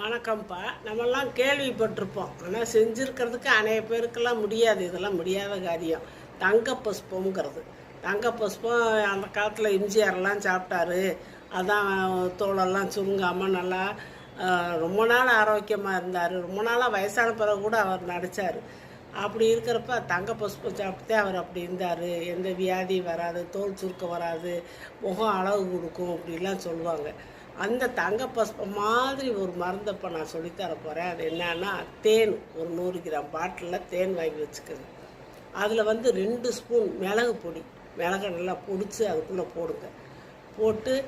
வணக்கம்ப்பா. நம்மெல்லாம் கேள்விப்பட்டிருப்போம். ஆனால் செஞ்சுருக்கிறதுக்கு அநேக பேருக்கெல்லாம் முடியாது. இதெல்லாம் முடியாத காரியம். தங்க புஷ்பங்கிறது தங்க புஷ்பம் அந்த காலத்தில் எம்ஜிஆர்லாம் சாப்பிட்டாரு. அதான் தோலெல்லாம் சுருங்காமல் நல்லா ரொம்ப நாள் ஆரோக்கியமாக இருந்தார். ரொம்ப நாளாக வயசான பிறகு கூட அவர் நடித்தார் அப்படி இருக்கிறப்ப தங்க பசுப்பு சாப்பிட்டே அவர் அப்படி இருந்தார். எந்த வியாதியும் வராது தோல் சுருக்கம் வராது முகம் அழகு கொடுக்கும் அப்படிலாம் சொல்லுவாங்க. அந்த தங்க புஷ்பம் மாதிரி ஒரு மருந்தை இப்போ நான் சொல்லித்தர போகிறேன் அது என்னன்னா தேன். ஒரு நூறு கிராம் பாட்டிலில் தேன் வாங்கி வச்சுக்கோங்க. அதில் வந்து ரெண்டு ஸ்பூன் மிளகு பொடி. மிளகை நல்லா பொடிச்சு அதுக்குள்ளே போடுங்க. போட்டு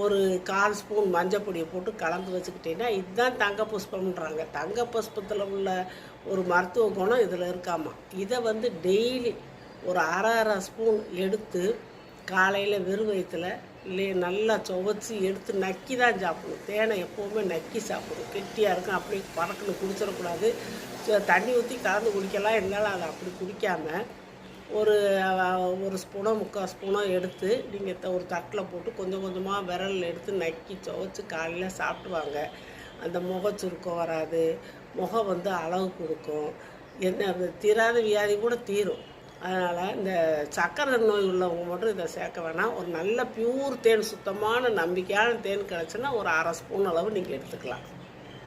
ஒரு கால் ஸ்பூன் மஞ்சள் பொடியை போட்டு கலந்து வச்சுக்கிட்டீங்கன்னா இதுதான் தங்க புஷ்பம்ன்றாங்க. தங்க புஷ்பத்தில் உள்ள ஒரு மருத்துவ குணம் இதில் இருக்காமா? இதை வந்து டெய்லி ஒரு அரை அரை ஸ்பூன் எடுத்து காலையில் வெறும் வயிற்றுல இல்லை நல்லா துவச்சி எடுத்து நக்கி தான் சாப்பிடணும். தேனை எப்போவுமே நக்கி சாப்பிடணும். கெட்டியாக இருக்கும். அப்படியே பறக்கணும் குடிச்சிடக்கூடாது. தண்ணி ஊற்றி கலந்து குடிக்கலாம். இருந்தாலும் அதை அப்படி குடிக்காமல் ஒரு ஒரு ஸ்பூனோ முக்கால் ஸ்பூனோ எடுத்து நீங்கள் ஒரு தட்டில் போட்டு கொஞ்சம் கொஞ்சமாக விரல் எடுத்து நக்கி சுவச்சு காலையில் சாப்பிடுவாங்க. அந்த முகச்சுருக்கம் வராது. முகம் வந்து அழகு கொடுக்கும். என்ன தீராத வியாதி கூட தீரும். அதனால் இந்த சக்கரை நோய் உள்ளவங்க மட்டும் இதை சேர்க்க வேணாம். ஒரு நல்ல பியூர் தேன் சுத்தமான நம்பிக்கையான தேன் கிடச்சுன்னா ஒரு அரை ஸ்பூன் அளவு நீங்கள் எடுத்துக்கலாம்.